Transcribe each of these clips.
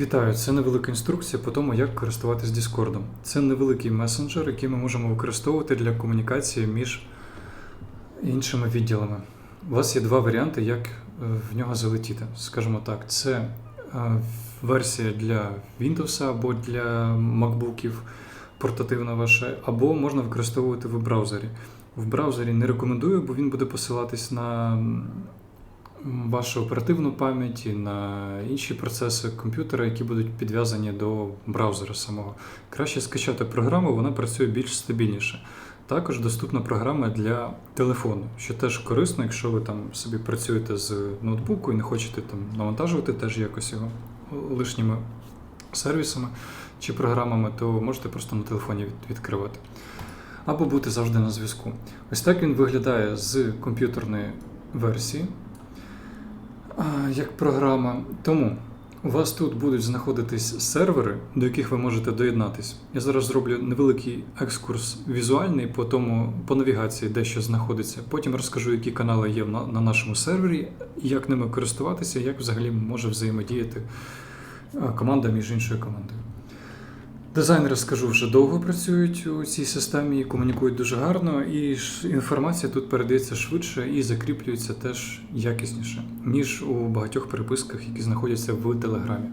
Вітаю, це невелика інструкція по тому, як користуватись Discord. Це невеликий месенджер, який ми можемо використовувати для комунікації між іншими відділами. У вас є два варіанти, як е, в нього залетіти. Скажімо так, це е, версія для Windows або для MacBookів, портативна ваша, або можна використовувати в браузері. В браузері не рекомендую, бо він буде посилатись на вашу оперативну пам'ять і на інші процеси комп'ютера, які будуть підв'язані до браузера самого. Краще скачати програму, вона працює більш стабільніше. Також доступна програма для телефону, що теж корисно, якщо ви там собі працюєте з ноутбуку і не хочете там навантажувати теж якось його лишніми сервісами чи програмами, то можете просто на телефоні відкривати. Або бути завжди на зв'язку. Ось так він виглядає з комп'ютерної версії як програма. Тому у вас тут будуть знаходитись сервери, до яких ви можете доєднатись. Я зараз зроблю невеликий екскурс візуальний по тому, по навігації, де що знаходиться. Потім розкажу, які канали є на, на нашому сервері, як ними користуватися, як взагалі може взаємодіяти команда між іншою командою. Дизайнери, скажу, вже довго працюють у цій системі і комунікують дуже гарно, і інформація тут передається швидше і закріплюється теж якісніше, ніж у багатьох переписках, які знаходяться в Телеграмі.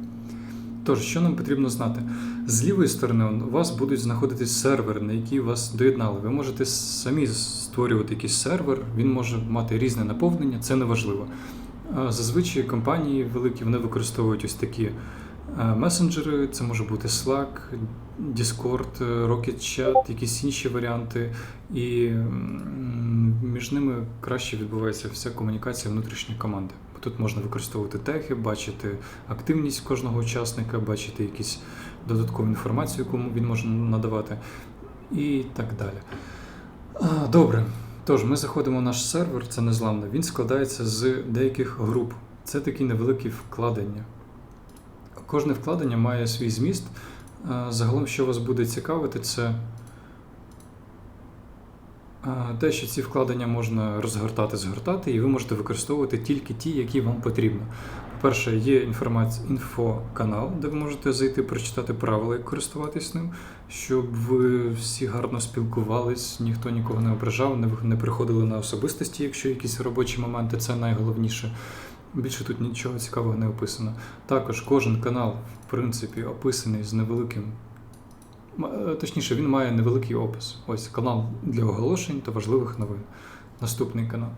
Тож, що нам потрібно знати? З лівої сторони у вас будуть знаходитись сервери, на які вас доєднали. Ви можете самі створювати якийсь сервер, він може мати різне наповнення, це не важливо. Зазвичай компанії великі вони використовують ось такі месенджери, це може бути Slack, Discord, е, Rocket Chat, якісь інші варіанти, і між ними краще відбувається вся комунікація внутрішньої команди. Тут можна використовувати теги, бачити активність кожного учасника, бачити якісь додаткову інформацію, яку він може надавати, і так далі. Добре. Тож, ми заходимо в наш сервер, це незламно. Він складається з деяких груп. Це такі невеликі вкладення. Кожне вкладення має свій зміст. Е, Загалом, що вас буде цікавити, це е, те, що ці вкладення можна розгортати, згортати, і ви можете використовувати тільки ті, які вам потрібно. По-перше, є інформація, інфоканал, де ви можете зайти, прочитати правила, як користуватись ним, щоб ви всі гарно спілкувались, ніхто нікого не ображав, не, не приходили на особистості, якщо якісь робочі моменти, це найголовніше. Більше тут нічого цікавого не описано. Також кожен канал, в принципі, описаний з невеликим. е, Точніше, він має невеликий опис. Ось канал для оголошень та важливих новин. Наступний канал.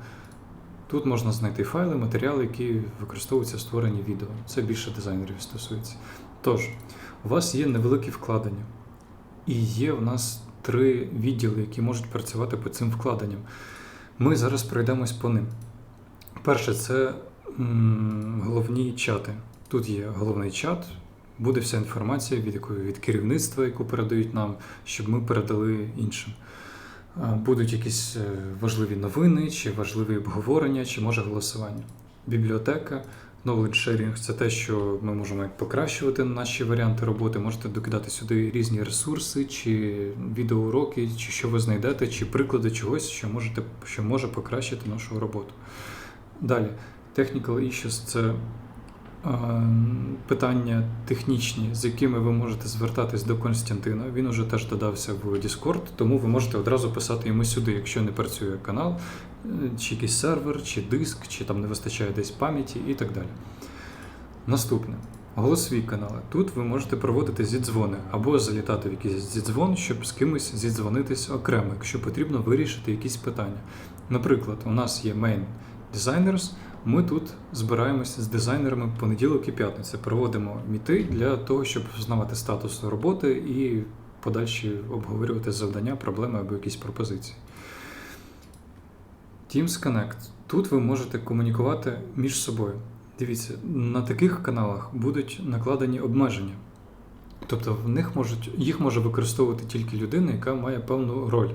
Тут можна знайти файли, матеріали, які використовуються в створенні відео. Це більше дизайнерів стосується. Тож, у вас є невеликі вкладення. І є в нас три відділи, які можуть працювати по цим вкладенням. Ми зараз пройдемось по ним. Перше, це головні чати. Тут є головний чат, буде вся інформація від якої від керівництва, яку передають нам, щоб ми передали іншим. Будуть якісь е, важливі новини, чи важливі обговорення, чи може голосування. Бібліотека, knowledge sharing – це те, що ми можемо покращувати наші варіанти роботи. Можете докидати сюди різні ресурси, чи відеоуроки, чи що ви знайдете, чи приклади чогось, що можете, що може покращити нашу роботу. Далі, technical issues – це е, питання технічні, з якими ви можете звертатись до Константина. Він уже теж додався в Discord, тому ви можете одразу писати йому сюди, якщо не працює канал, е, чи якийсь сервер, чи диск, чи там не вистачає десь пам'яті і так далі. Наступне. Голосові канали. Тут ви можете проводити зідзвони або залітати в якийсь зідзвон, щоб з кимось зідзвонитись окремо, якщо потрібно вирішити якісь питання. Наприклад, у нас є Main Designers, ми тут збираємося з дизайнерами понеділок і п'ятниця. Проводимо міти для того, щоб взнавати статус роботи і подальші обговорювати завдання, проблеми або якісь пропозиції. Teams Connect. Тут ви можете комунікувати між собою. Дивіться, на таких каналах будуть накладені обмеження. Тобто в них можуть, їх може використовувати тільки людина, яка має певну роль.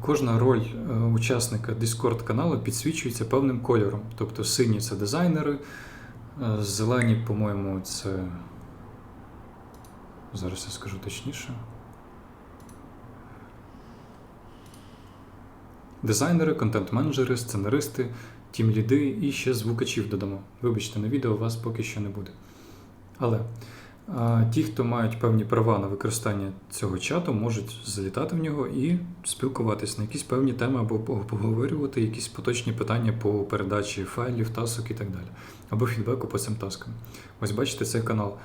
Кожна роль е, учасника Discord каналу підсвічується певним кольором. Тобто сині це дизайнери, е, зелені, по-моєму, це. Зараз я скажу точніше. Дизайнери, контент-менеджери, сценаристи, тімліди і ще звукачів додамо. Вибачте, на відео у вас поки що не буде. Але ті, хто мають певні права на використання цього чату, можуть залітати в нього і спілкуватись на якісь певні теми або обговорювати якісь поточні питання по передачі файлів, тасок і так далі, або фідбеку по цим таскам. Ось бачите, цей канал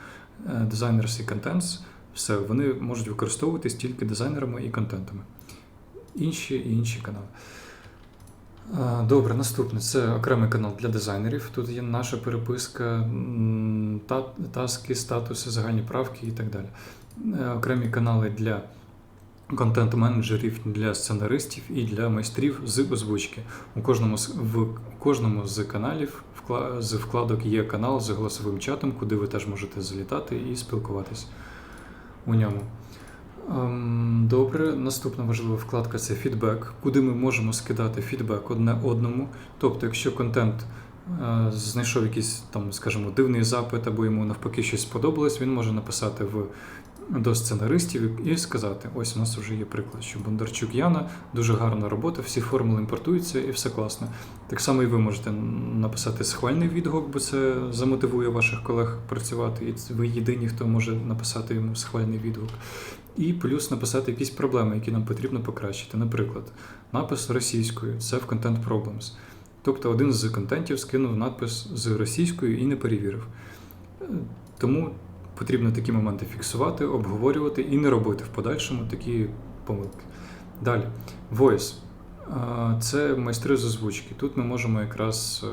е, Designers і Contents. Все, вони можуть використовуватись тільки дизайнерами і контентами. Інші і інші канали. Добре, наступне це окремий канал для дизайнерів. Тут є наша переписка, таски, статуси, загальні правки і так далі. Е, Окремі канали для контент-менеджерів, для сценаристів і для майстрів з озвучки. У кожному з в кожному з каналів з вкладок є канал з голосовим чатом, куди ви теж можете залітати і спілкуватись у ньому. Ем, Добре, наступна важлива вкладка це фідбек, куди ми можемо скидати фідбек одне одному. Тобто, якщо контент е, знайшов якийсь там, скажімо, дивний запит, або йому навпаки щось сподобалось, він може написати в до сценаристів і сказати: ось у нас вже є приклад, що Бондарчук Яна дуже гарна робота, всі формули імпортуються і все класно. Так само і ви можете написати схвальний відгук, бо це замотивує ваших колег працювати, і ви єдині, хто може написати йому схвальний відгук. І плюс написати якісь проблеми, які нам потрібно покращити. Наприклад, напис російською це в Content Problems. Тобто один з контентів скинув надпис з російською і не перевірив. Е, Тому потрібно такі моменти фіксувати, обговорювати і не робити в подальшому такі помилки. Далі, Voice. Це майстри з озвучки. Тут ми можемо якраз е,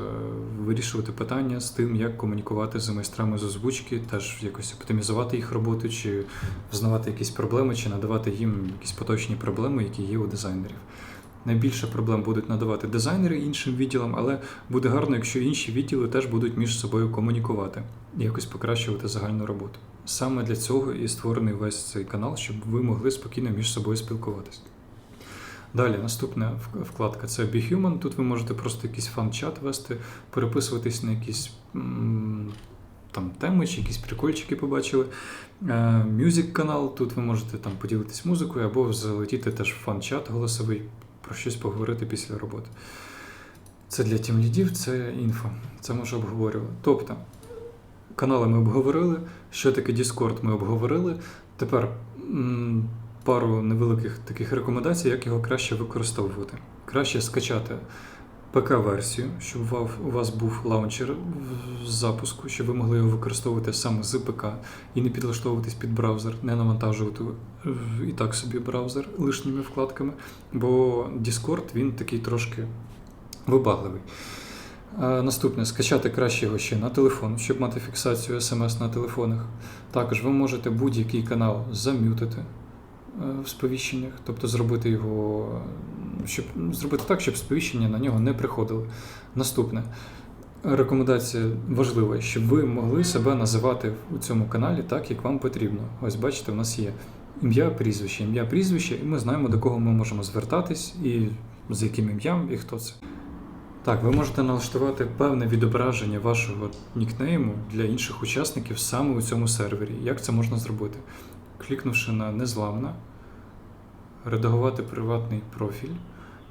вирішувати питання з тим, як комунікувати з майстрами з озвучки, теж якось оптимізувати їх роботу, чи взнавати якісь проблеми, чи надавати їм якісь поточні проблеми, які є у дизайнерів. Найбільше проблем будуть надавати дизайнери іншим відділам, але буде гарно, якщо інші відділи теж будуть між собою комунікувати і якось покращувати загальну роботу. Саме для цього і створений весь цей канал, щоб ви могли спокійно між собою спілкуватися. Далі, наступна вкладка це Be Human. Тут ви можете просто якийсь фан-чат вести, переписуватись на якісь там теми чи якісь прикольчики побачили. Мюзик канал, тут ви можете там поділитись музикою або залетіти теж в фан-чат голосовий, про щось поговорити після роботи. Це для тімлідів, це інфо. Це може обговорювати. Тобто, канали ми обговорили, що таке Discord ми обговорили. Тепер м, пару невеликих таких рекомендацій, як його краще використовувати. Краще скачати ПК-версію, щоб у вас- був лаунчер в- запуску, щоб ви могли його використовувати саме з ПК і не підлаштовуватись під браузер, не навантажувати е, і так собі браузер лишніми вкладками. Бо Discord він такий трошки вибагливий. Е, Наступне скачати краще його ще на телефон, щоб мати фіксацію смс на телефонах. Також ви можете будь-який канал зам'ютити е, в сповіщеннях, тобто зробити його, щоб зробити так, щоб сповіщення на нього не приходили. Наступне. Рекомендація важлива, щоб ви могли себе називати у цьому каналі так, як вам потрібно. Ось бачите, у нас є ім'я, прізвище, ім'я, прізвище, і ми знаємо, до кого ми можемо звертатись, і з яким ім'ям, і хто це. Так, ви можете налаштувати певне відображення вашого нікнейму для інших учасників саме у цьому сервері. Як це можна зробити? Клікнувши на незламна, редагувати приватний профіль,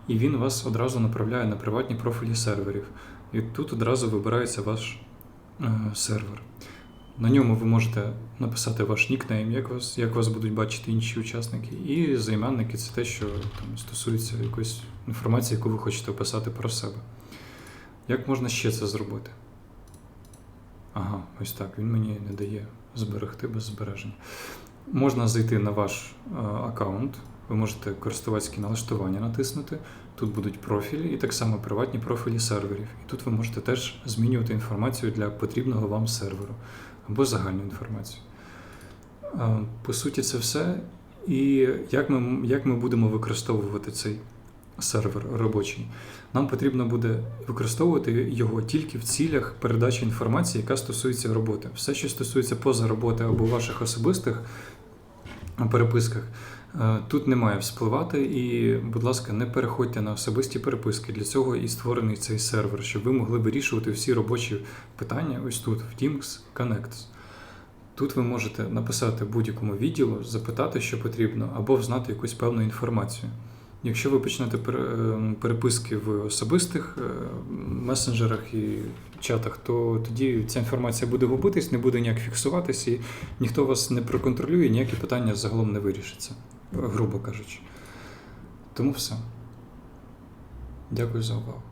і він вас одразу направляє на приватні профілі серверів. І тут одразу вибирається ваш е, сервер. На ньому ви можете написати ваш нікнейм, як вас, як вас будуть бачити інші учасники, і займенники це те, що там, стосується якоїсь інформації, яку ви хочете описати про себе. Як можна ще це зробити? Ага, ось так. Він мені не дає зберегти без збереження. Можна зайти на ваш е, аккаунт, ви можете користувацькі налаштування натиснути. Тут будуть профілі і так само приватні профілі серверів. І тут ви можете теж змінювати інформацію для потрібного вам серверу або загальну інформацію. По суті, це все. І як ми, як ми будемо використовувати цей сервер робочий? Нам потрібно буде використовувати його тільки в цілях передачі інформації, яка стосується роботи. Все, що стосується поза роботи або ваших особистих переписках, тут не має вспливати. І, будь ласка, не переходьте на особисті переписки. Для цього і створений цей сервер, щоб ви могли вирішувати всі робочі питання ось тут, в Teams Connects. Тут ви можете написати будь-якому відділу, запитати, що потрібно, або взнати якусь певну інформацію. Якщо ви почнете е, переписки в особистих е, месенджерах і чатах, то тоді ця інформація буде губитись, не буде ніяк фіксуватись, і ніхто вас не проконтролює, ніякі питання загалом не вирішаться, грубо кажучи. Тому все. Дякую за увагу.